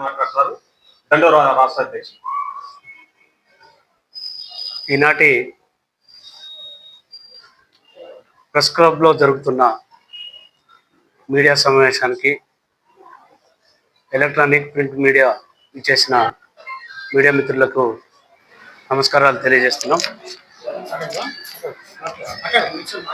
మాట్లాడతారు. రాష్ట్ర అధ్యక్షులు ఈనాటి ప్రెస్ క్లబ్లో జరుగుతున్న మీడియా సమావేశానికి ఎలక్ట్రానిక్ ప్రింట్ మీడియా ఇచ్చేసిన మీడియా మిత్రులకు నమస్కారాలు తెలియజేస్తున్నాం.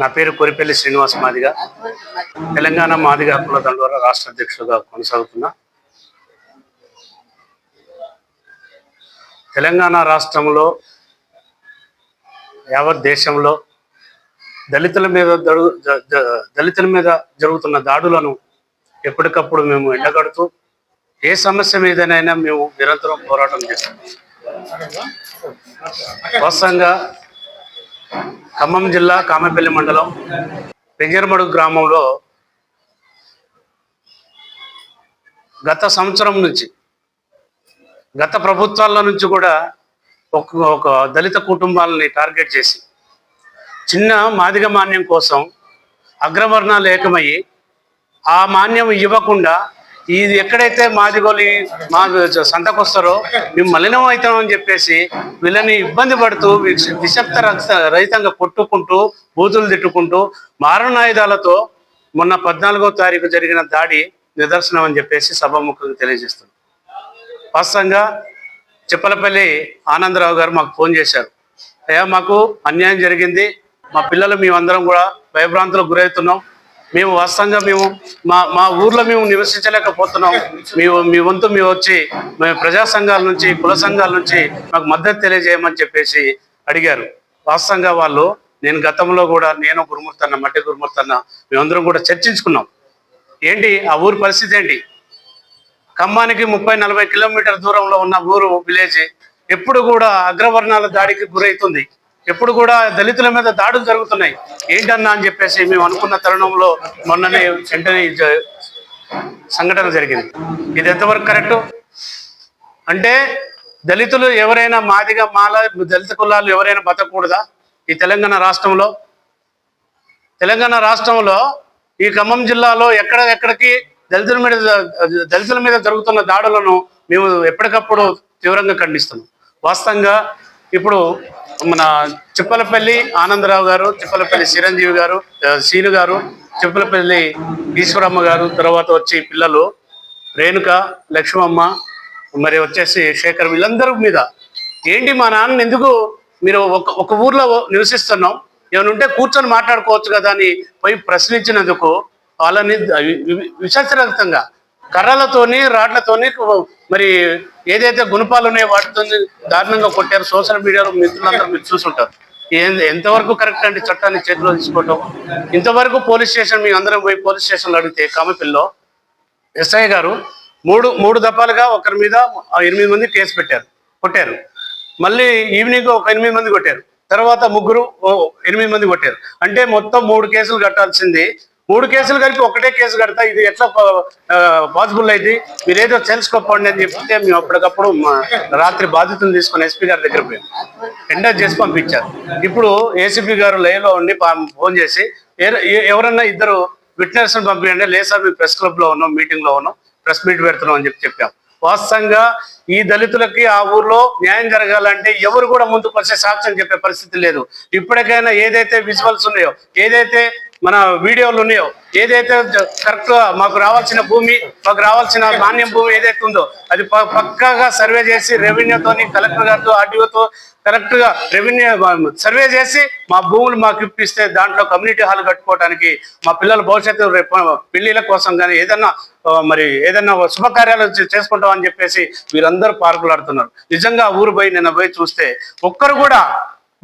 నా పేరు కొరిపల్లి శ్రీనివాస్ మాదిగ. తెలంగాణ మాదిగ హక్కుల దండోర రాష్ట్ర అధ్యక్షులుగా కొనసాగుతున్నా. తెలంగాణ రాష్ట్రంలో యావత్ దేశంలో దళితుల మీద జరుగు- దళితుల మీద జరుగుతున్న దాడులను ఎప్పటికప్పుడు మేము ఎండగడుతూ ఏ సమస్య మీదనైనా మేము నిరంతరం పోరాటం చేస్తాం. స్పష్టంగా ఖమ్మం జిల్లా కామపల్లి మండలం పెంజరమడు గ్రామంలో గత సంవత్సరం నుంచి గత ప్రభుత్వాల నుంచి కూడా ఒక ఒక దళిత కుటుంబాలని టార్గెట్ చేసి చిన్న మాదిగ మాన్యం కోసం అగ్రవర్ణాలు ఏకమయ్యి ఆ మాన్యం ఇవ్వకుండా ఇది ఎక్కడైతే మాదిగోలి మా సంతకొస్తారో మేము మలినం అవుతామని చెప్పేసి వీళ్ళని ఇబ్బంది పడుతూ విషప్త రహితంగా కొట్టుకుంటూ బూతులు తిట్టుకుంటూ మారణాయుధాలతో మొన్న పద్నాలుగో తారీఖు జరిగిన దాడి నిదర్శనం అని చెప్పేసి సభాముఖంగా తెలియజేస్తుంది వాస్తవంగా చిప్పలపల్లి ఆనందరావు గారు మాకు ఫోన్ చేశారు. అయ్యా మాకు అన్యాయం జరిగింది. మా పిల్లలు మేమందరం కూడా భయభ్రాంతులకు గురవుతున్నాం. మేము వాస్తవంగా మేము మా మా ఊర్లో మేము నివసించలేకపోతున్నాం. మేము మీ వంతు మేము వచ్చి మేము ప్రజా సంఘాల నుంచి కుల సంఘాల నుంచి మాకు మద్దతు తెలియజేయమని చెప్పేసి అడిగారు. వాస్తవంగా వాళ్ళు నేను గతంలో కూడా నేను గురుమూర్తన్న మట్టి గురుమూర్తన్న మేమందరం కూడా చర్చించుకున్నాం. ఏంటి ఆ ఊరి పరిస్థితి ఏంటి? ఖమ్మానికి ముప్పై నలభై కిలోమీటర్ దూరంలో ఉన్న ఊరు విలేజ్ ఎప్పుడు కూడా అగ్రవర్ణాల దాడికి గురవుతుంది. ఎప్పుడు కూడా దళితుల మీద దాడులు జరుగుతున్నాయి. ఏంటన్నా అని చెప్పేసి మేము అనుకున్న తరుణంలో మొన్ననే వెంటనే సంఘటన జరిగింది. ఇది ఎంతవరకు కరెక్ట్? అంటే దళితులు ఎవరైనా మాదిగా మాల దళిత కులాలు ఎవరైనా బతకూడదా? ఈ తెలంగాణ రాష్ట్రంలో? తెలంగాణ రాష్ట్రంలో ఈ ఖమ్మం జిల్లాలో ఎక్కడ ఎక్కడికి దళితుల మీద దళితుల మీద జరుగుతున్న దాడులను మేము ఎప్పటికప్పుడు తీవ్రంగా ఖండిస్తున్నాం. వాస్తవంగా ఇప్పుడు మన చిప్పలపల్లి ఆనందరావు గారు చిప్పలపల్లి చిరంజీవి గారు శీను గారు చిప్పలపల్లి ఈశ్వరమ్మ గారు తర్వాత వచ్చి పిల్లలు రేణుక లక్ష్మమ్మ మరి వచ్చేసి శేఖర్ వీళ్ళందరూ మీద. ఏంటి మా నాన్న ఎందుకు మీరు ఒక ఒక ఊర్లో నివసిస్తున్నాం? ఏమైనా ఉంటే కూర్చొని మాట్లాడుకోవచ్చు కదా అని పోయి ప్రశ్నించినందుకు వాళ్ళని వి- కర్రలతోని రాడ్లతోని మరి ఏదైతే గుణపాలు ఉన్నాయో వాటితో దారుణంగా కొట్టారు. సోషల్ మీడియాలో మిత్రులందరూ మీరు చూసుంటారు. ఎంతవరకు కరెక్ట్ అంటే చట్టాన్ని చేతిలో తీసుకోవటం? ఇంతవరకు పోలీస్ స్టేషన్ మీ అందరం పోయి పోలీస్ స్టేషన్లో అడిగితే కామపిల్లో ఎస్ఐ గారు మూడు మూడు దఫాలుగా ఒకరి మీద ఆ ఎనిమిది మంది కేసు పెట్టారు కొట్టారు. మళ్ళీ ఈవినింగ్ ఒక ఎనిమిది మంది కొట్టారు. తర్వాత ముగ్గురు ఓ ఎనిమిది మంది కొట్టారు. అంటే మొత్తం మూడు కేసులు కట్టాల్సింది మూడు కేసులు కలిపి ఒకటే కేసు కడతా. ఇది ఎట్లా పాసిబుల్ అయింది మీరేదో తెలుసుకోపోండి అని చెప్తే మేము అప్పటికప్పుడు మా రాత్రి బాధితులు తీసుకుని ఎస్పీ గారి దగ్గర పోయాం. ఎండర్ చేసి పంపించారు. ఇప్పుడు ఏసీపీ గారు లైవ్లో ఉండి పా- ఫోన్ చేసి ఎవరన్నా ఇద్దరు విట్నెస్ పంపించండి లేసా మేము ప్రెస్ క్లబ్లో ఉన్నాం మీటింగ్లో ఉన్నాం ప్రెస్ మీట్ పెడుతున్నాం అని చెప్పి చెప్పాం. వాస్తవంగా ఈ దళితులకి ఆ ఊర్లో న్యాయం జరగాలంటే ఎవరు కూడా ముందుకు వచ్చే సాక్ష్యం చెప్పే పరిస్థితి లేదు. ఇప్పటికైనా ఏదైతే విజువల్స్ ఉన్నాయో ఏదైతే మన వీడియోలు ఉన్నాయో ఏదైతే కరెక్ట్ మాకు రావాల్సిన భూమి మాకు రావాల్సిన నాణ్యం భూమి ఏదైతే ఉందో అది ప- పక్కాగా సర్వే చేసి రెవెన్యూతో కలెక్టర్ గారితో ఆర్డీఓతో కరెక్ట్గా రెవెన్యూ సర్వే చేసి మా భూములు మాకు ఇప్పిస్తే దాంట్లో కమ్యూనిటీ హాల్ కట్టుకోవడానికి మా పిల్లల భవిష్యత్తు రేపు పెళ్ళిళ్ళ కోసం కానీ ఏదన్నా మరి ఏదన్నా శుభకార్యాలు చేసుకుంటామని చేసుకుంటాం అని చెప్పేసి వీరందరూ పార్కులాడుతున్నారు నిజంగా ఊరు పోయి నిన్న పోయి చూస్తే ఒక్కరు కూడా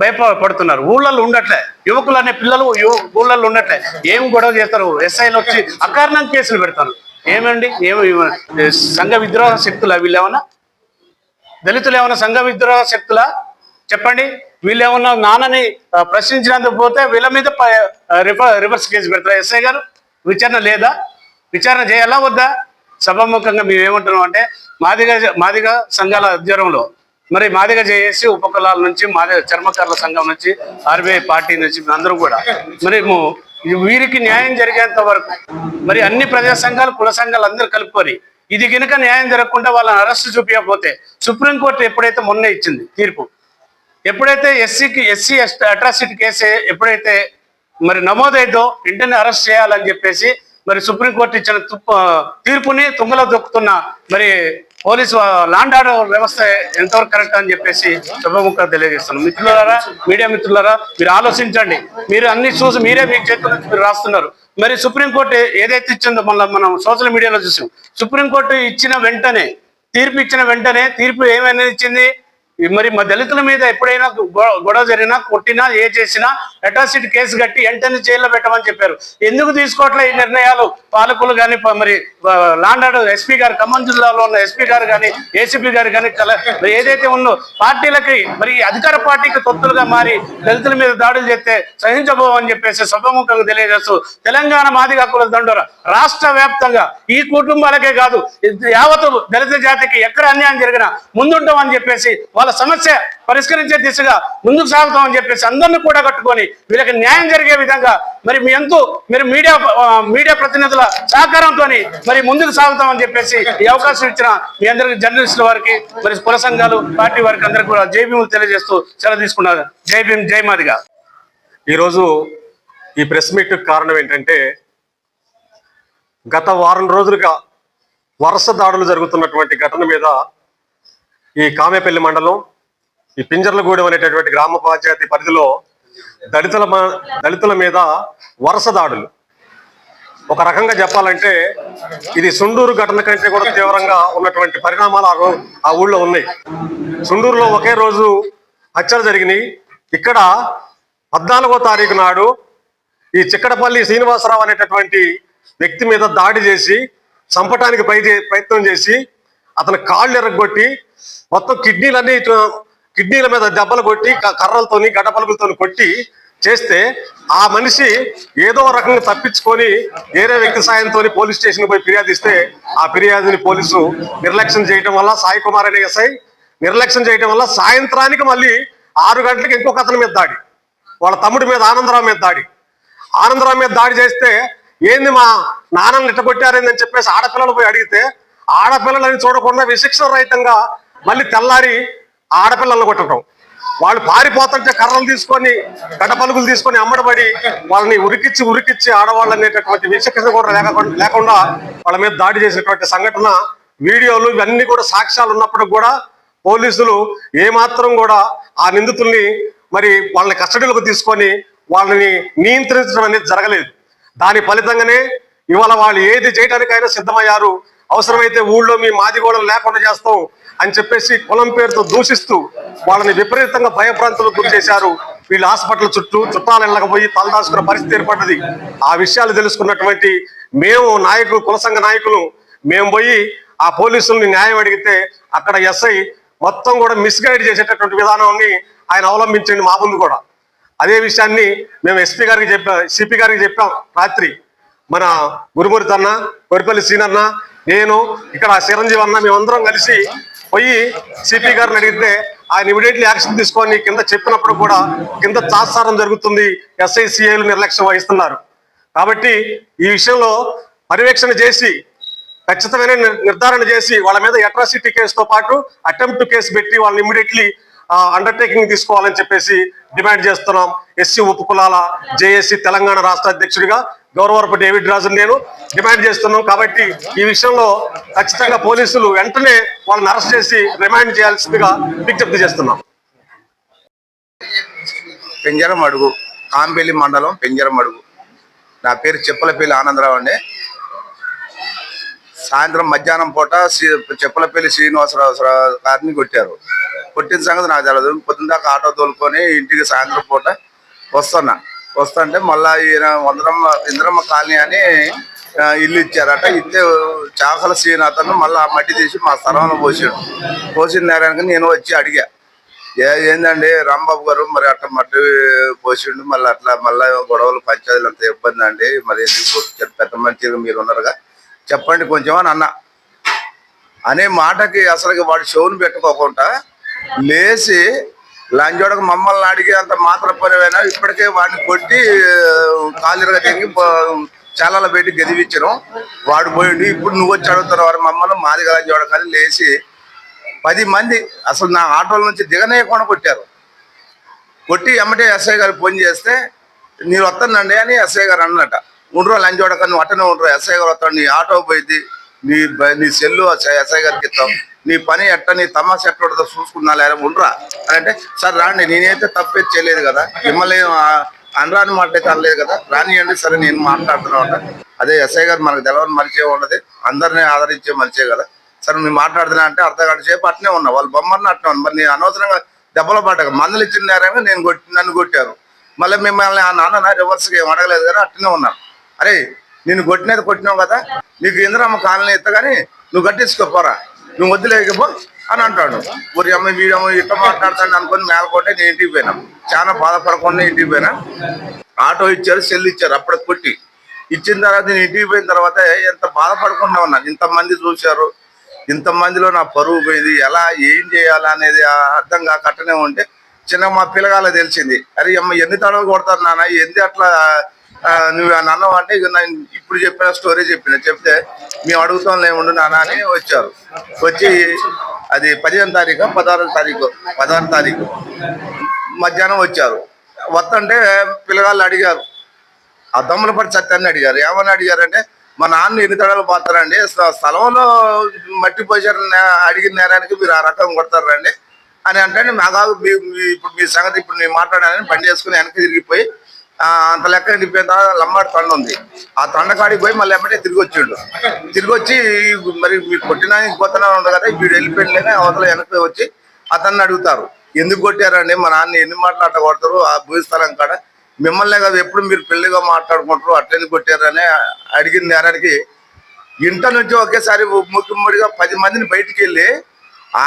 భయపడుతున్నారు. ఊళ్ళల్లో ఉండట్లే. యువకులు అనే పిల్లలు ఊళ్ళలో ఊళ్ళల్లో ఉండట్లే. ఏం గొడవ చేస్తారు? ఎస్ఐలు వచ్చి అకారణం కేసులు పెడతారు. ఏమండి? ఏమి సంఘ విద్రోహ శక్తులా వీళ్ళేమన్నా? దళితులు ఏమైనా సంఘ విద్రోహ శక్తులా? చెప్పండి. వీళ్ళేమన్నా నాన్నని ప్రశ్నించినందుకు పోతే వీళ్ళ మీద రివర్స్ కేసు పెడతారా ఎస్ఐ గారు? విచారణ లేదా? విచారణ చేయాలా వద్దా? సభాముఖంగా మేము ఏమంటున్నాం అంటే మాదిగ మాదిగ సంఘాల ఆధ్వర్యంలో మరి మాదిగ చేసి ఉపకులాల నుంచి మాదిగ చర్మకారుల సంఘం నుంచి ఆర్బీఐ పార్టీ నుంచి అందరూ కూడా. మరి వీరికి న్యాయం జరిగేంత వరకు మరి అన్ని ప్రజా సంఘాలు కుల సంఘాలు అందరూ కలుపుకొని ఇది కనుక న్యాయం జరగకుండా వాళ్ళని అరెస్ట్ చూపించకపోతే సుప్రీంకోర్టు ఎప్పుడైతే మొన్న ఇచ్చింది తీర్పు ఎప్పుడైతే ఎస్సీకి ఎస్సీ అట్రాసిటీ కేసు ఎప్పుడైతే మరి నమోదైందో వెంటనే అరెస్ట్ చేయాలని చెప్పేసి మరి సుప్రీంకోర్టు ఇచ్చిన తుప్ప- తీర్పుని తుంగలో దొక్కుతున్న మరి పోలీసు లాండ్ ఆర్డర్ వ్యవస్థ ఎంతవరకు కరెక్ట్ అని చెప్పేసి శుభముఖంగా తెలియజేస్తున్నాం మిత్రులారా మీడియా మిత్రులారా మీరు ఆలోచించండి. మీరు అన్ని చూసి మీరే మీ చేతుల నుంచి మీరు రాస్తున్నారు. మరి సుప్రీంకోర్టు ఏదైతే ఇచ్చిందో మళ్ళీ మనం సోషల్ మీడియాలో చూసాం. సుప్రీంకోర్టు ఇచ్చిన వెంటనే తీర్పు ఇచ్చిన వెంటనే తీర్పు ఏమైనా ఇచ్చింది? మరి మా దళితుల మీద ఎప్పుడైనా గొడవ జరిగినా కొట్టినా ఏ చేసినా అట్రాసిటీ కేసు కట్టి వెంటనే జైల్లో పెట్టమని చెప్పారు. ఎందుకు తీసుకోవట్లే ఈ నిర్ణయాలు? పాలకులు కానీ మరి లాండాడు ఎస్పీ గారు ఖమ్మం జిల్లాలో ఉన్న ఎస్పీ గారు కానీ ఏసీపీ గారు కానీ ఏదైతే ఉందో పార్టీలకి మరి ఈ అధికార పార్టీకి తొత్తులుగా మారి దళితుల మీద దాడులు చేస్తే సహించబోమని చెప్పేసి సభముఖంగా తెలియజేస్తూ తెలంగాణ మాదిగ హక్కుల దండోర రాష్ట్ర వ్యాప్తంగా ఈ కుటుంబాలకే కాదు యావత్ దళిత జాతికి ఎక్కడ అన్యాయం జరిగినా ముందుంటామని చెప్పేసి వాళ్ళ సమస్య పరిష్కరించే దిశగా ముందుకు సాగుతామని చెప్పేసి అందరిని కూడా కట్టుకొని వీళ్ళకి న్యాయం జరిగే విధంగా మరి మీ ఎంతో మీరు మీడియా మీడియా ప్రతినిధుల సహకారంతో మరి ముందుకు సాగుతామని చెప్పేసి ఈ అవకాశం ఇచ్చిన మీ అందరికి జర్నలిస్టుల వారికి మరి కుల సంఘాలు పార్టీ వారికి అందరికి కూడా జై భీములు తెలియజేస్తూ సెలవు తీసుకున్నారు. జై భీమ్ జై మాదిగా. ఈరోజు ఈ ప్రెస్ మీట్ కారణం ఏంటంటే గత వారం రోజులుగా వరుస దాడులు జరుగుతున్నటువంటి ఘటన మీద ఈ కామేపల్లి మండలం ఈ పింజర్లగూడెం అనేటటువంటి గ్రామ పంచాయతీ పరిధిలో దళితుల దళితుల మీద వరుస దాడులు. ఒక రకంగా చెప్పాలంటే ఇది సుండూరు ఘటన కంటే కూడా తీవ్రంగా ఉన్నటువంటి పరిణామాలు ఆ ఆ ఊళ్ళో ఉన్నాయి. సుండూరులో ఒకే రోజు హత్యలు జరిగినాయి. ఇక్కడ పద్నాలుగో తారీఖు నాడు ఈ చిక్కడపల్లి శ్రీనివాసరావు అనేటటువంటి వ్యక్తి మీద దాడి చేసి చంపటానికి ప్రయత్నం చేసి అతని కాళ్ళు ఎరగొట్టి మొత్తం కిడ్నీలన్నీ కిడ్నీల మీద దెబ్బలు కొట్టి కర్రలతోని గడ్డపలుపులతోని కొట్టి చేస్తే ఆ మనిషి ఏదో రకంగా తప్పించుకొని వేరే వ్యక్తి సాయంతో పోలీస్ స్టేషన్ పోయి ఫిర్యాదు ఇస్తే ఆ ఫిర్యాదుని పోలీసు నిర్లక్ష్యం చేయడం వల్ల సాయి కుమార్ అనే ఎస్ఐ నిర్లక్ష్యం చేయడం వల్ల సాయంత్రానికి మళ్ళీ ఆరు గంటలకు ఇంకొక అతని మీద దాడి. వాళ్ళ తమ్ముడి మీద ఆనందరావు మీద దాడి. ఆనందరావు మీద దాడి చేస్తే ఏంది మా నాన్నని ఇట్టగొట్టారేందని చెప్పేసి ఆడపిల్లలు పోయి అడిగితే ఆడపిల్లలని చూడకుండా విశిక్షణ రహితంగా మళ్ళీ తెల్లారి ఆడపిల్లలు కొట్టడం. వాళ్ళు పారిపోతుంటే కర్రలు తీసుకొని గడపలుగులు తీసుకొని అమ్మడబడి వాళ్ళని ఉరికిచ్చి ఉరికిచ్చి ఆడవాళ్ళు అనేటటువంటి విశిక్షణ కూడా లేకుండా లేకుండా వాళ్ళ మీద దాడి చేసినటువంటి సంఘటన వీడియోలు ఇవన్నీ కూడా సాక్ష్యాలు ఉన్నప్పుడు కూడా పోలీసులు ఏమాత్రం కూడా ఆ నిందితుల్ని మరి వాళ్ళని కస్టడీలోకి తీసుకొని వాళ్ళని నియంత్రించడం అనేది జరగలేదు. దాని ఫలితంగానే ఇవాళ వాళ్ళు ఏది చేయడానికైనా సిద్ధమయ్యారు. అవసరమైతే ఊళ్ళో మీ మాదిగోళం లేకుండా చేస్తాం అని చెప్పేసి కులం పేరుతో దూషిస్తూ వాళ్ళని విపరీతంగా భయభ్రాంతులకు గురి చేశారు. వీళ్ళు హాస్పిటల్ చుట్టూ చుట్టాలు వెళ్ళకపోయి తలదాచుకున్న పరిస్థితి ఏర్పడ్డది. ఆ విషయాలు తెలుసుకున్నటువంటి మేము నాయకులు కుల సంఘ నాయకులు మేము పోయి ఆ పోలీసుల్ని న్యాయం అడిగితే అక్కడ ఎస్ఐ మొత్తం కూడా మిస్గైడ్ చేసేటటువంటి విధానాన్ని ఆయన అవలంబించండి మా ముందు కూడా. అదే విషయాన్ని మేము ఎస్పీ గారికి చెప్పాం సిపి గారికి చెప్పాం రాత్రి. మన గురుమూరి అన్న కొరిపల్లి సీనన్న నేను ఇక్కడ చిరంజీవి అన్న మేమందరం కలిసి పోయి సిపి గారిని అడిగితే ఆయన ఇమీడియట్లీ యాక్షన్ తీసుకొని కింద చెప్పినప్పుడు కూడా కింద తాత్సారం జరుగుతుంది ఎస్ఐసిఐలు నిర్లక్ష్యం వహిస్తున్నారు. కాబట్టి ఈ విషయంలో పర్యవేక్షణ చేసి ఖచ్చితమైన నిర్ధారణ చేసి వాళ్ళ మీద అట్రాసిటీ కేసుతో పాటు అటెంప్ట్ కేసు పెట్టి వాళ్ళని ఇమీడియట్లీ అండర్టేకింగ్ తీసుకోవాలని చెప్పేసి డిమాండ్ చేస్తున్నాం. ఎస్సీ ఉపకులాల జేఏసీ తెలంగాణ రాష్ట్ర అధ్యక్షుడిగా గౌరవరపు డేవిడ్ రాజు నేను డిమాండ్ చేస్తున్నాం. కాబట్టి ఈ విషయంలో ఖచ్చితంగా పోలీసులు వెంటనే వాళ్ళని అరెస్ట్ చేసి రిమాండ్ చేయాల్సిందిగా విజ్ఞప్తి చేస్తున్నాం. పెంజరం అడుగు. కాంబెల్లి మండలం పెంజరం అడుగు. నా పేరు చెప్పులపల్లి ఆనందరావు అండి. సాయంత్రం మధ్యాహ్నం పూట శ్రీ- చెప్పులపల్లి శ్రీనివాసరావు గారిని కొట్టారు. కొట్టిన సంగతి నాకు తెలియదు పొద్దున్న దాకా ఆటో తోలుకొని ఇంటికి సాయంత్రం పూట వస్తున్నా. వస్తుంటే మళ్ళా ఈయన వందరమ్మ ఇంద్రమ్మ కాలనీ అని ఇల్లు ఇచ్చారట. ఇస్తే చాకల సీన్ అతను మళ్ళీ ఆ మట్టి తీసి మా స్థలంలో పోసాడు. పోసిన నేరానికి నేను వచ్చి అడిగా ఏ ఏందండి రాంబాబు గారు? మరి అట్లా మట్టి పోసిండు మళ్ళీ అట్లా మళ్ళీ గొడవలు పంచాయతీలు అంత ఇబ్బంది అండి. మరి ఎందుకు పెద్ద మంచిగా మీరు ఉన్నారుగా. చెప్పండి కొంచెం అని అన్న. అనే మాటకి అసలు వాడు షోను పెట్టుకోకుండా లేచి లంచోడకు మమ్మల్ని అడిగే అంత మాత్ర పనివైనా? ఇప్పటికే వాడిని కొట్టి కాలుగా తెంగి చాలా పెట్టి గదివిచ్చాను. వాడు పోయిండు. ఇప్పుడు నువ్వు వచ్చి అడుగుతున్నావు మమ్మల్ని మమ్మల్ని మాది కానీ లేచి పది మంది అసలు నా ఆటోల నుంచి దిగనేయకుండా కొట్టారు కొట్టి ఎమ్మటే ఎస్ఐ గారు ఫోన్ చేస్తే నేను వస్తానండి అని ఎస్ఐ గారు అన్నట. ఉండరు లంచ్ చూడక నువ్వు అట్టనే ఉండరు ఎస్ఐ గారు వస్తాడు నీ ఆటో పోయింది నీ నీ సెల్లు ఎస్ఐ గారికి ఇస్తాం. నీ పని ఎట్ట నీ తమాషా ఎట్లా చూసుకున్నా లేదా ఉండరా? అని అంటే సార్ రాండి నేనైతే తప్పే చేయలేదు కదా. మిమ్మల్ని అనరాని మాట అయితే అనలేదు కదా. రానియండి సరే నేను మాట్లాడుతున్నా ఉంటా. అదే ఎస్ఐ గారు మనకు తెలవని మనిషే ఉన్నది. అందరినీ ఆదరించే మనిషే కదా. సరే నువ్వు మాట్లాడుతున్నా అంటే అర్ధ గంట సేపు అట్నే ఉన్నా. వాళ్ళు బొమ్మని అట్నే మరి నేను అనవసరంగా దెబ్బలు పడ్డాక మందులు ఇచ్చినారేమో నేను కొట్టి నన్ను కొట్టారు. మళ్ళీ మిమ్మల్ని ఆ నాన్న రివర్స్గా ఏం అడగలేదు కానీ అట్లనే ఉన్నాను అరే నేను కొట్టినది కొట్టినావు కదా. నీకు ఇంద్రమ్మ కాలనీ ఎత్త కానీ నువ్వు కట్టించుకోపోరా నువ్వు వద్దులేకపో అని అంటాడు. ఊరి అమ్మ వీడమ్మ ఇట్లా మాట్లాడతాడు అనుకుని మేలకొంటే నేను ఇంటికి పోయినా. చాలా బాధపడకుండా ఇంటికి పోయినా. ఆటో ఇచ్చారు సెల్ ఇచ్చారు అప్పుడు కొట్టి. ఇచ్చిన తర్వాత నేను ఇంటికి పోయిన తర్వాత ఎంత బాధపడకుండా ఉన్నాను ఇంతమంది చూశారు. ఇంతమందిలో నా పరువు పోయింది. ఎలా ఏం చేయాలా అనేది ఆ అర్థం కాకట్టనే ఉంటే చిన్న మా పిల్లగాల తెలిసింది. అరే అమ్మ ఎన్ని తడవలు కొడతారు నాన్న? ఎందు అట్లా నువ్వు అని అన్నావు అంటే ఇక నేను ఇప్పుడు చెప్పిన స్టోరీ చెప్పిన చెప్తే మేము అడుగుతాం లేముండు నాన్న అని వచ్చారు. వచ్చి అది పదిహేను తారీఖు పదహారు తారీఖు పదహారు తారీఖు మధ్యాహ్నం వచ్చారు. వస్తుంటే పిల్లగాళ్ళు అడిగారు. ఆ దమ్ములపడి సత్యాన్ని అడిగారు. ఏమని అడిగారంటే మా నాన్న ఎన్ని తడలు పోతారండి? స్థలంలో మట్టి పోసారు అడిగిన నేరానికి మీరు ఆ రకం కొడతారండి? అని అంటే మాకు ఇప్పుడు మీ సంగతి ఇప్పుడు నేను మాట్లాడానని బండి వేసుకుని వెనక్కి తిరిగిపోయి అంత లెక్క నిండిపోయిన తర్వాత లమ్మాడి తండ ఉంది. ఆ తండకాడికి పోయి మళ్ళీ ఎమ్మటే తిరిగి వచ్చిండు. తిరిగి వచ్చి మరి మీరు కొట్టినా కొత్తనా ఉండదు కదా వీడు వెళ్ళిపోయిన అవతల వెనక్కి వచ్చి అతన్ని అడుగుతారు. ఎందుకు కొట్టారండి? మా నాన్న ఎన్ని మాట్లాడ కొడతారు? ఆ భూస్థలం కాడ మిమ్మల్ని కదా ఎప్పుడు మీరు పెళ్ళిగా మాట్లాడుకుంటారు? అట్లని కొట్టారని అడిగిన నేరానికి. ఇంట నుంచి ఒకేసారి ముఖ్యముడిగా పది మందిని బయటికి వెళ్ళి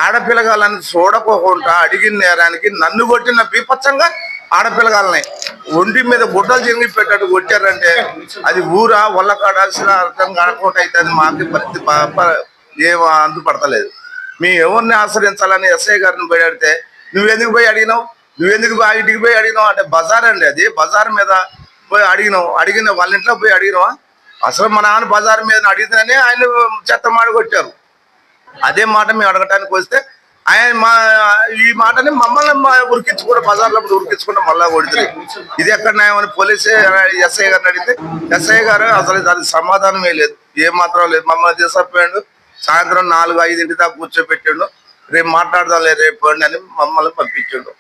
ఆడపిల్లగాళ్ళని చూడకోకుండా అడిగిన నేరానికి నన్ను కొట్టిన బీపచ్చంగా ఆడపిల్లగాళ్ళని ఒంటి మీద గుడ్డలు జరిగి పెట్టట్టు కొట్టారంటే అది ఊరా వల్ల కాడాల్సిన అర్థం కాకుండా అయితే మాకు పరిస్థితి ప- ఏం అందుపడతలేదు. మేము ఎవరిని ఆశ్రయించాలని ఎస్ఐ గారిని పోయి అడిగితే నువ్వెందుకు పోయి అడిగినావు? నువ్వెందుకు పోయి ఆ ఇంటికి పోయి అడిగినావు? అంటే బజార్ అండి అది బజార్ మీద పోయి అడిగినావు. అడిగిన వాళ్ళ ఇంట్లో పోయి అడిగినావా? అసలు మా నాన్న బజార్ మీద అడిగితేనే ఆయన చెత్త మాడగొట్టారు అదే మాట మేము అడగటానికి వస్తే ఆయన మా ఈ మాటని మమ్మల్ని ఉరికించుకుంటే బజార్లో ఉరికించుకుంటే మళ్ళా కొడుతుంది ఇది ఎక్కడ న్యాయమని పోలీసే ఎస్ఐ గారిని అడిగితే ఎస్ఐ గారు అసలు దానికి సమాధానమే లేదు. ఏ మాత్రం లేదు. మమ్మల్ని తీసుకుపోయాడు. సాయంత్రం నాలుగు ఐదింటి దాకా కూర్చోబెట్టాడు. రేపు మాట్లాడదాం లేదు రేపు అని మమ్మల్ని పంపించాడు.